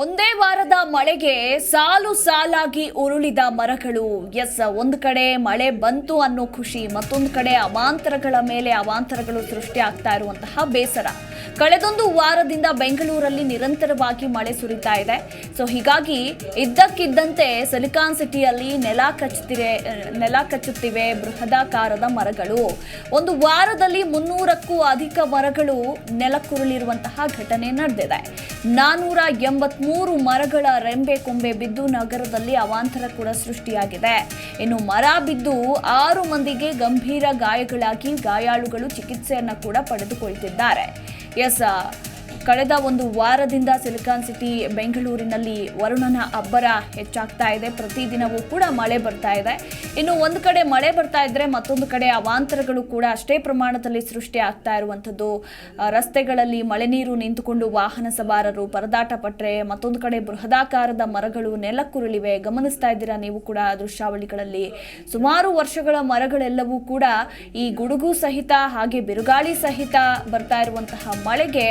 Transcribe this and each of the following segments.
ಒಂದೇ ವಾರದ ಮಳೆಗೆ ಸಾಲು ಸಾಲಾಗಿ ಉರುಳಿದ ಮರಗಳು. ಎಸ್, ಒಂದು ಕಡೆ ಮಳೆ ಬಂತು ಅನ್ನೋ ಖುಷಿ, ಮತ್ತೊಂದು ಕಡೆ ಅವಾಂತರಗಳ ಮೇಲೆ ಅವಾಂತರಗಳು ಸೃಷ್ಟಿ ಆಗ್ತಾ ಇರುವಂತಹ ಬೇಸರ. ಕಳೆದೊಂದು ವಾರದಿಂದ ಬೆಂಗಳೂರಲ್ಲಿ ನಿರಂತರವಾಗಿ ಮಳೆ ಸುರಿತಾ ಇದೆ. ಸೊ ಹೀಗಾಗಿ ಇದ್ದಕ್ಕಿದ್ದಂತೆ ಸಿಲಿಕಾನ್ ಸಿಟಿಯಲ್ಲಿ ನೆಲ ಕಚ್ಚುತ್ತಿವೆ ನೆಲ ಕಚ್ಚುತ್ತಿವೆ ಬೃಹದಾಕಾರದ ಮರಗಳು. ಒಂದು ವಾರದಲ್ಲಿ ಮುನ್ನೂರಕ್ಕೂ ಅಧಿಕ ಮರಗಳು ನೆಲಕ್ಕುರುಳಿರುವಂತಹ ಘಟನೆ ನಡೆದಿದೆ. ನಾನೂರ ಎಂಬತ್ಮೂರು ಮರಗಳ ರೆಂಬೆ ಕೊಂಬೆ ಬಿದ್ದು ನಗರದಲ್ಲಿ ಅವಾಂತರ ಕೂಡ ಸೃಷ್ಟಿಯಾಗಿದೆ. ಇನ್ನು ಮರ ಬಿದ್ದು ಆರು ಮಂದಿಗೆ ಗಂಭೀರ ಗಾಯಗಳಾಗಿ ಗಾಯಾಳುಗಳು ಚಿಕಿತ್ಸೆಯನ್ನ ಕೂಡ ಪಡೆದುಕೊಳ್ತಿದ್ದಾರೆ. ಎಸ್ ಕಳೆದ ಒಂದು ವಾರದಿಂದ ಸಿಲಿಕಾನ್ ಸಿಟಿ, ಬೆಂಗಳೂರಿನಲ್ಲಿ ವರುಣನ ಅಬ್ಬರ ಹೆಚ್ಚಾಗ್ತಾ ಇದೆ. ಪ್ರತಿದಿನವೂ ಕೂಡ ಮಳೆ ಬರ್ತಾ ಇದೆ. ಇನ್ನು ಒಂದು ಕಡೆ ಮಳೆ ಬರ್ತಾ ಇದ್ರೆ ಮತ್ತೊಂದು ಕಡೆ ಅವಾಂತರಗಳು ಕೂಡ ಅಷ್ಟೇ ಪ್ರಮಾಣದಲ್ಲಿ ಸೃಷ್ಟಿ ಆಗ್ತಾ ಇರುವಂಥದ್ದು. ರಸ್ತೆಗಳಲ್ಲಿ ಮಳೆ ನೀರು ನಿಂತುಕೊಂಡು ವಾಹನ ಸವಾರರು ಪರದಾಟ ಪಟ್ಟರೆ ಮತ್ತೊಂದು ಕಡೆ ಬೃಹದಾಕಾರದ ಮರಗಳು ನೆಲಕ್ಕುರುಳಿವೆ. ಗಮನಿಸ್ತಾ ಇದ್ದೀರಾ ನೀವು ಕೂಡ ದೃಶ್ಯಾವಳಿಗಳಲ್ಲಿ. ಸುಮಾರು ವರ್ಷಗಳ ಮರಗಳೆಲ್ಲವೂ ಕೂಡ ಈ ಗುಡುಗು ಸಹಿತ ಹಾಗೆ ಬಿರುಗಾಳಿ ಸಹಿತ ಬರ್ತಾ ಇರುವಂತಹ ಮಳೆಗೆ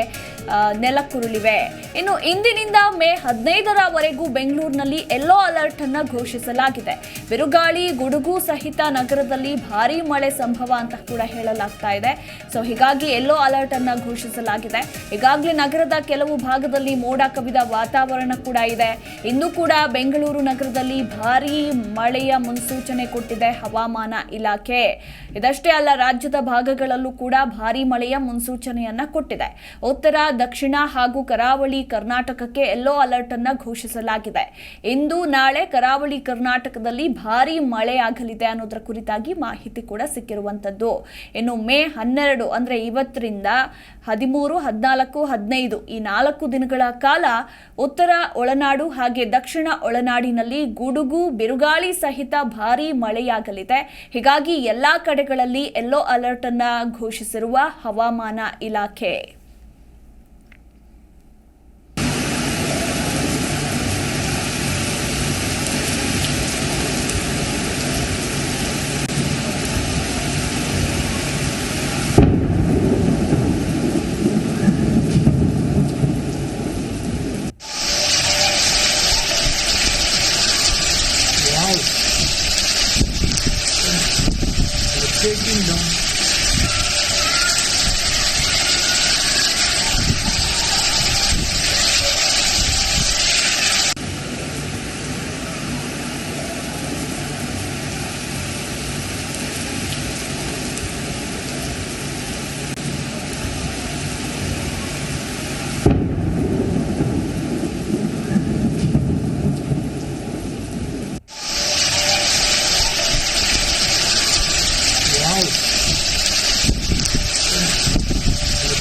ನೆಲಕ್ಕುರುಳಿವೆ. ಇನ್ನು ಇಂದಿನಿಂದ ಮೇ ಹದಿನೈದರವರೆಗೂ ಬೆಂಗಳೂರಿನಲ್ಲಿ ಯೆಲ್ಲೋ ಅಲರ್ಟ್ ಅನ್ನು ಘೋಷಿಸಲಾಗಿದೆ. ಬಿರುಗಾಳಿ, ಗುಡುಗು ಸಹಿತ ನಗರದಲ್ಲಿ ಭಾರೀ ಮಳೆ ಸಂಭವ ಅಂತ ಕೂಡ ಹೇಳಲಾಗ್ತಾ ಇದೆ. ಸೊ ಹೀಗಾಗಿ ಯೆಲ್ಲೋ ಅಲರ್ಟ್ ಅನ್ನು ಘೋಷಿಸಲಾಗಿದೆ. ಈಗಾಗಲೇ ನಗರದ ಕೆಲವು ಭಾಗದಲ್ಲಿ ಮೋಡ ಕವಿದ ವಾತಾವರಣ ಕೂಡ ಇದೆ. ಇನ್ನು ಕೂಡ ಬೆಂಗಳೂರು ನಗರದಲ್ಲಿ ಭಾರೀ ಮಳೆಯ ಮುನ್ಸೂಚನೆ ಕೊಟ್ಟಿದೆ ಹವಾಮಾನ ಇಲಾಖೆ. ಇದಷ್ಟೇ ಅಲ್ಲ, ರಾಜ್ಯದ ಭಾಗಗಳಲ್ಲೂ ಕೂಡ ಭಾರೀ ಮಳೆಯ ಮುನ್ಸೂಚನೆಯನ್ನ ಕೊಟ್ಟಿದೆ. ಉತ್ತರ, ದಕ್ಷಿಣ ಹಾಗೂ ಕರಾವಳಿ ಕರ್ನಾಟಕಕ್ಕೆ ಯೆಲ್ಲೋ ಅಲರ್ಟ್ ಅನ್ನು ಘೋಷಿಸಲಾಗಿದೆ. ಇಂದು ನಾಳೆ ಕರಾವಳಿ ಕರ್ನಾಟಕದಲ್ಲಿ ಭಾರೀ ಮಳೆಯಾಗಲಿದೆ ಅನ್ನೋದರ ಕುರಿತಾಗಿ ಮಾಹಿತಿ ಕೂಡ ಸಿಕ್ಕಿರುವಂತದ್ದು. ಇನ್ನು ಮೇ ಹನ್ನೆರಡು ಅಂದ್ರೆ ಇವತ್ತರಿಂದ ಹದಿಮೂರು, ಹದಿನಾಲ್ಕು, ಹದಿನೈದು ಈ ನಾಲ್ಕು ದಿನಗಳ ಕಾಲ ಉತ್ತರ ಒಳನಾಡು ಹಾಗೆ ದಕ್ಷಿಣ ಒಳನಾಡಿನಲ್ಲಿ ಗುಡುಗು, ಬಿರುಗಾಳಿ ಸಹಿತ ಭಾರೀ ಮಳೆಯಾಗಲಿದೆ. ಹೀಗಾಗಿ ಎಲ್ಲಾ ಕಡೆಗಳಲ್ಲಿ ಯೆಲ್ಲೋ ಅಲರ್ಟ್ ಅನ್ನ ಘೋಷಿಸಿರುವ ಹವಾಮಾನ ಇಲಾಖೆ.